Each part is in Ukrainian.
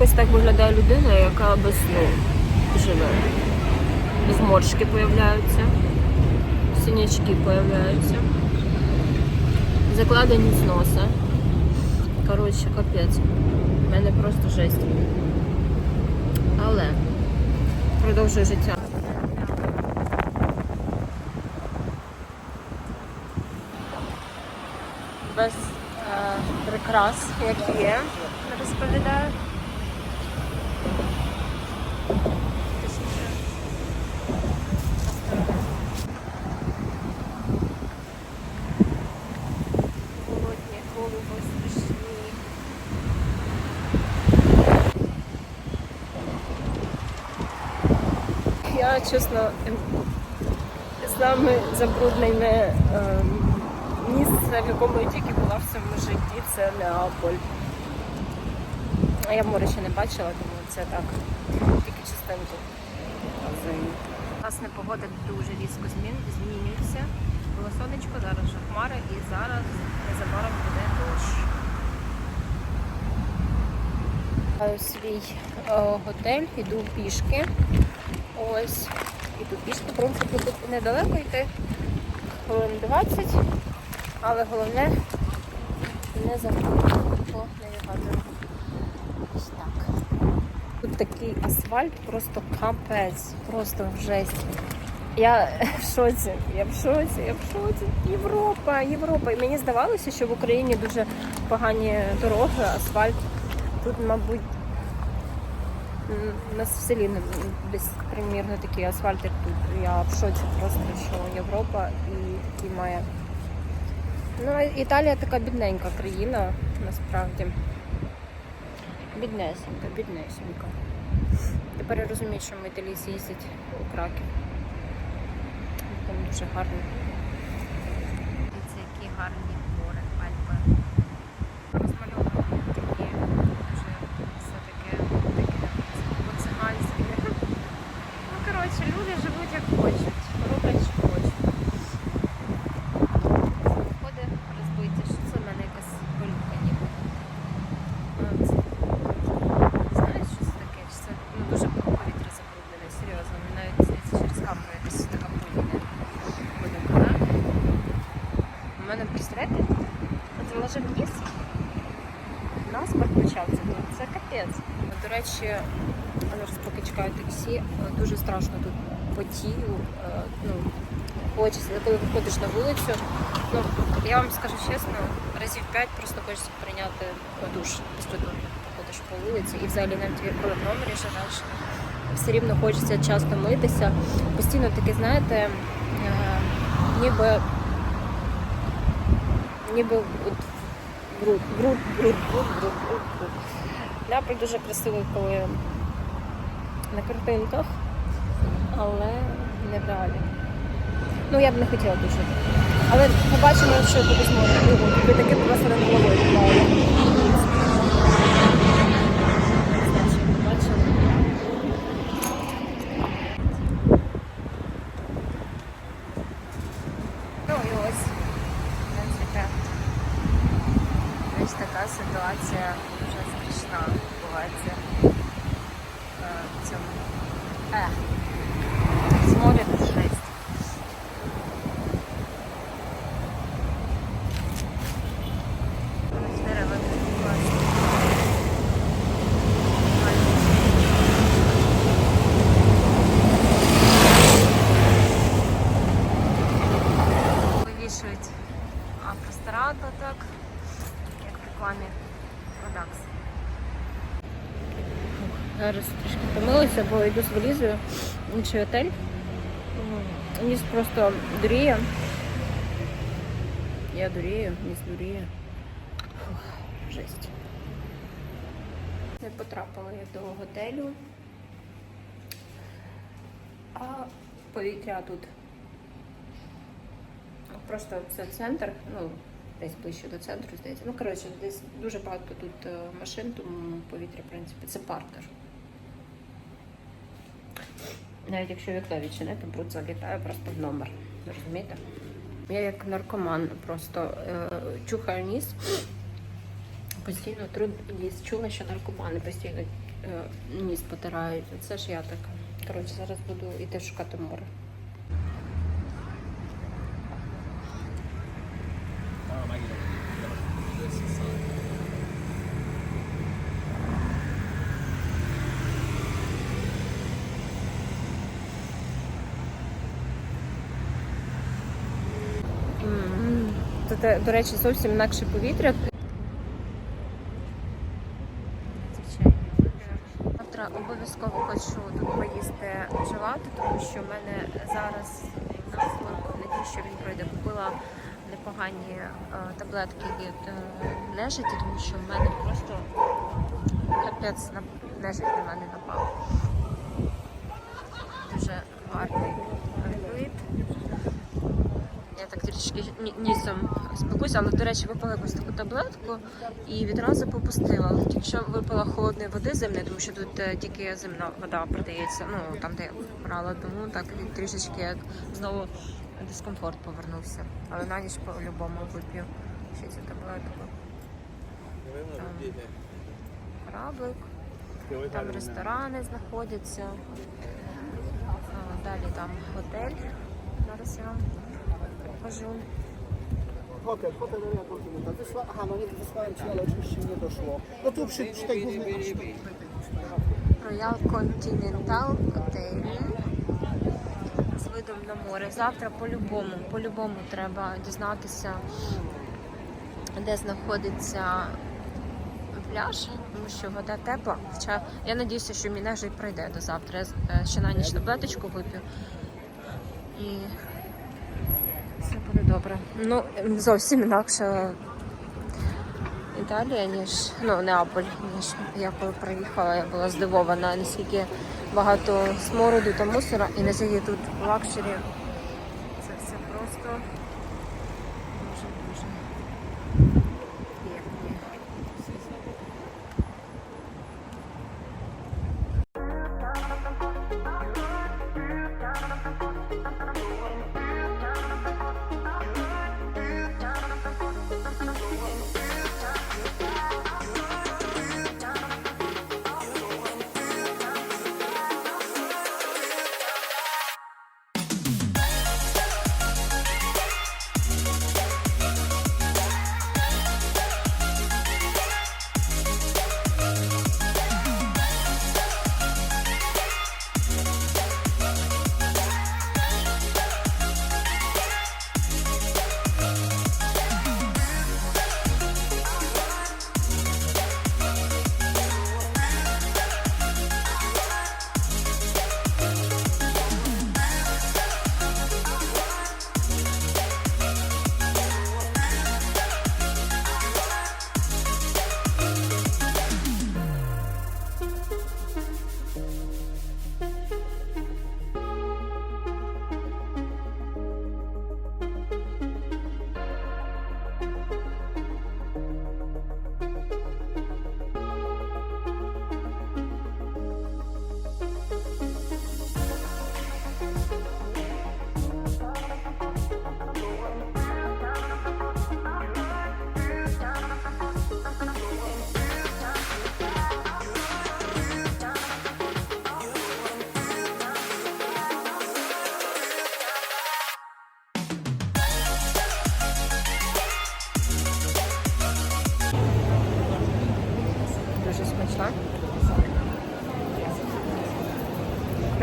Ось так виглядає людина, яка без сну живе. Зморшки появляються, синячки появляються, закладені з носа. Коротше, капець. У мене просто жесть. Але продовжую життя. Без е, прикрас, як є, розповідаю. Я чесно саме забруднене ем, місце, в якому я тільки була в цьому житті, це Неаполь. А я море ще не бачила, тому це так, тільки частинку. Власне, погода дуже різко змін, змінюється. Було сонечко, зараз вже хмари і зараз незабаром буде дощ. Маю свій е, готель, іду пішки. Ось. Іду пішки, в принципі, тут недалеко йти. Хвилин 20. Але головне не забути по навігатору. Ось так. Тут такий асфальт, просто капець, просто жесть. Я в шоці, я в шоці, я в шоці. Європа, Європа. І мені здавалося, що в Україні дуже погані дороги, асфальт. Тут, мабуть, у нас в селі десь примірно такий асфальт, як тут. Я в шоці просто, що Європа і такий має. Ну, Італія така бідненька країна, насправді. Біднесенька, біднесенька. Тепер я розумію, що ми італійці їздять у Краків. Там дуже гарно. Дивіться, які гарні гори, Альпи. Розмальовані такі дуже все таке таке по-циганськи. Ну, коротше, люди живуть як хочуть, роблять, що хочуть. Входи розбиті, що це в мене якась пилюка ніби. От. Знаєш, що це таке? Чи це ну, дуже повітря забруднене, серйозно. Мені навіть здається, через камеру якась така пилюка. Пилюка, так? У мене, представляєте, от заложив вниз, наспорт почався. Ну, Це капець. До речі, поки чекаю таксі, е, дуже страшно тут потію. е, Ну, хочеться, коли виходиш на вулицю. Ну, я вам скажу чесно, разів п'ять просто хочеться прийняти душ як походиш по вулиці. І взагалі навіть коли в номері живеш, все рівно хочеться часто митися. Постійно таке, знаєте, е, ніби ніби от бруд, бруд, бруд, бруд, бруд, бруд, Неаполь дуже красивий, коли на картинках, але не в реалі. Ну, я б не хотіла дуже. Але побачимо, що буде зможемо. Ви таке просто над головою плаває. Значить, побачимо. Ну і ось, в принципі, ось така ситуація дуже страшна відбувається е, в цьому. Е, з моря тут жесть. Дерева такі класні. Вивішують автостраду так, як в рекламі Продакс. Зараз бо йду з валізою в інший готель. М, Ніс просто дуріє. Я дурію, ніс дуріє. Жесть. Не потрапила я до готелю. А повітря тут. Просто це центр, ну, десь ближче до центру, здається. Ну, коротше, десь дуже багато тут е, машин, тому повітря, в принципі, це партер. Навіть якщо вікно відчинити, бруд залітає просто в номер. Розумієте? Я як наркоман просто е, чухаю ніс, постійно труд ніс. Чула, що наркомани постійно е, ніс потирають. Це ж я так. Коротше, зараз буду йти шукати море. М, Тут, е, до речі, зовсім інакше повітря. Завтра обов'язково хочу тут поїсти желати, тому що в мене зараз надію, що він пройде. Купила непогані е, таблетки від е, нежиті, тому що в мене просто капець на нежить на мене напав. Дуже гарний вид. Трішки нісом спекуся, але, до речі, випила якусь таку таблетку і відразу попустила. Але тільки що випила холодної води зимної, тому що тут е, тільки зимна вода продається, ну там, де я брала, тому так трішечки як знову дискомфорт повернувся. Але на ніч по-любому вип'ю ще цю таблетку. Кораблик, там ресторани знаходяться. Далі там готель. Зараз я вам покажу. Hotel, hotel Area Continental. Wysła, aha, no nie wysłałem Ci, ale oczywiście nie doszło. No tu przy, przy tej głównej... Royal Continental Hotel з видом на море. Завтра по-любому, по-любому треба дізнатися, де знаходиться пляж, тому що вода тепла. Хоча я надіюся, що мій нежить пройде до завтра. Я е, ще на ніч таблеточку вип'ю. І добре. Ну, зовсім інакше Італія, ніж ну Неаполь, ніж я коли приїхала, я була здивована, наскільки багато смороду та мусора, і наскільки тут лакшері.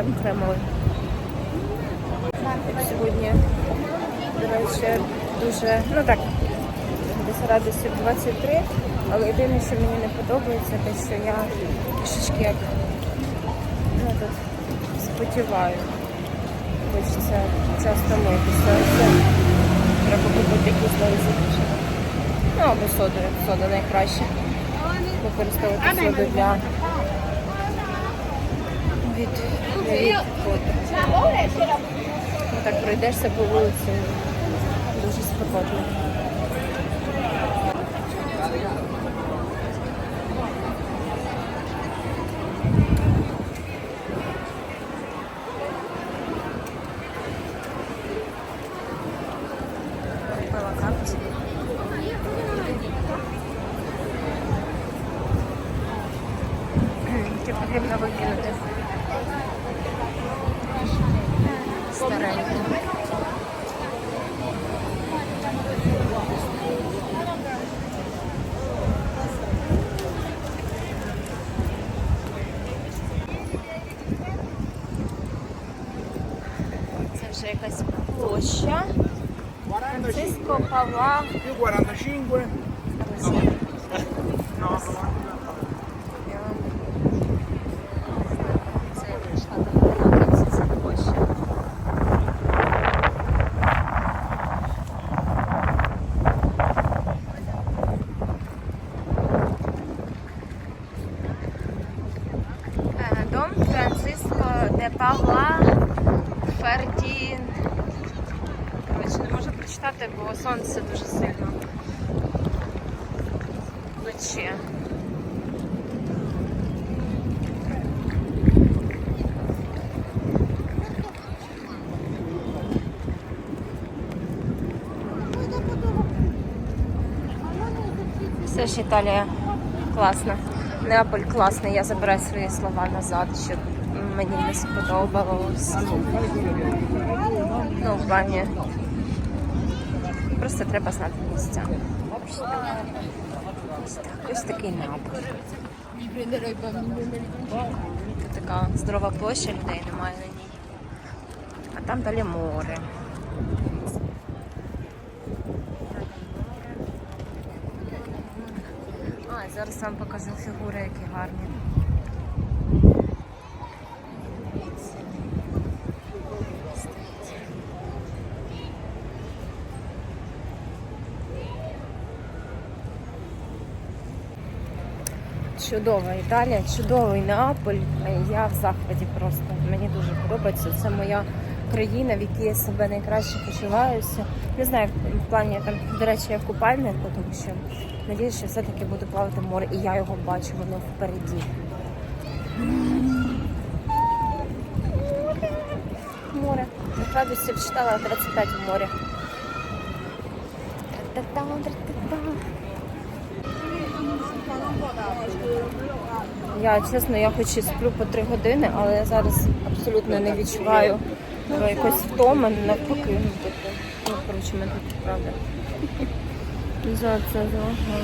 Крем кремовий. Сьогодні, до речі, дуже, ну так, десь градусів 23, але єдине, що мені не подобається, те, що я трішечки як ну, тут спотіваю. Хочеться часто митися. Треба купити якісь нові закінчення. Ну або соду, сода найкраще. Використовувати соду для від, Ну, так пройдешся по вулиці. Дуже спекотно. Pavlov. E o Guaraná? Все ж Італія класна. Неаполь класний, я забираю свої слова назад, що мені не сподобалось. Ну, в плані. Просто треба знати місця. Ось так, Ось такий напад. Тут така здорова площа, людей немає на ній. А там далі море. А, зараз вам покажу фігури, які гарні. Чудова Італія, чудовий Неаполь. Я в захваті просто. Мені дуже подобається. Це моя країна, в якій я себе найкраще почуваюся. Не знаю, в плані там, до речі, я в купальнику, тому що надіюсь, що все-таки буду плавати море, і я його бачу, воно впереді. Море. Градусів читала 35 в морі. Я чесно, я хоч і сплю по три години, але я зараз абсолютно не відчуваю якось втоми, навпаки. Ну, тобто, ну, коротше, мене правда. Зараз ну,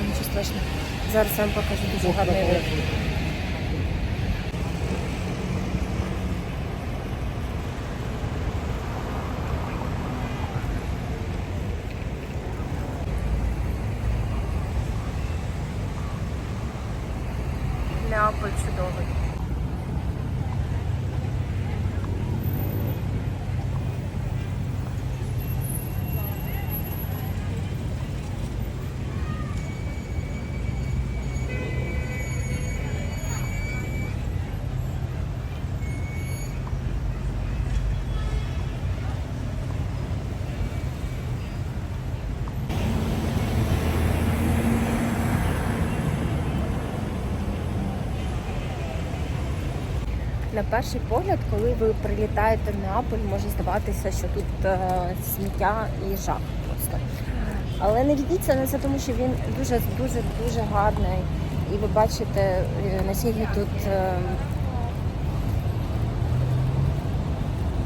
нічого страшного. Зараз я вам покажу дуже гарний вид. Неаполь чудовий. На перший погляд, коли ви прилітаєте в Неаполь, може здаватися, що тут е, сміття і жах просто. Але не ведіться на це, тому що він дуже дуже дуже гарний. І ви бачите, е, наскільки тут е,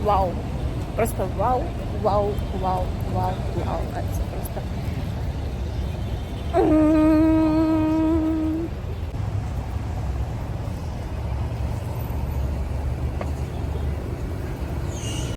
вау. Просто вау, вау, вау, вау, вау. Це просто.